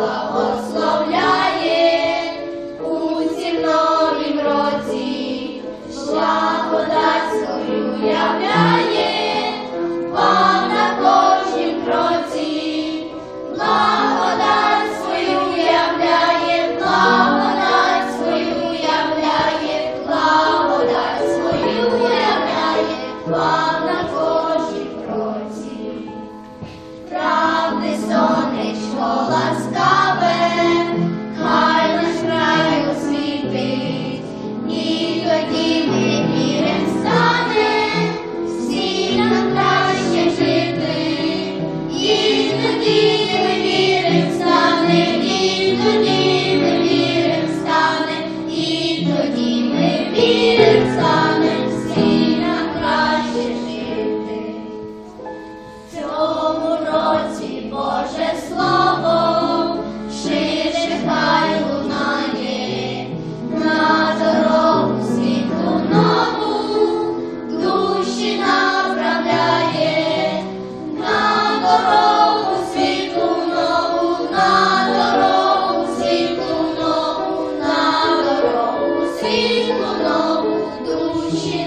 благословляє у цім новім році, благодать свою являє, вам на кожнім благодать свою являє, благодать свою являє, благодать свою являє, вам році, Боже слово, ширше хай лунає, на дорогу світлу нову, душі направляє, на дорогу світлу нову, на дорогу світлу нову, на дорогу світлу нову, душі.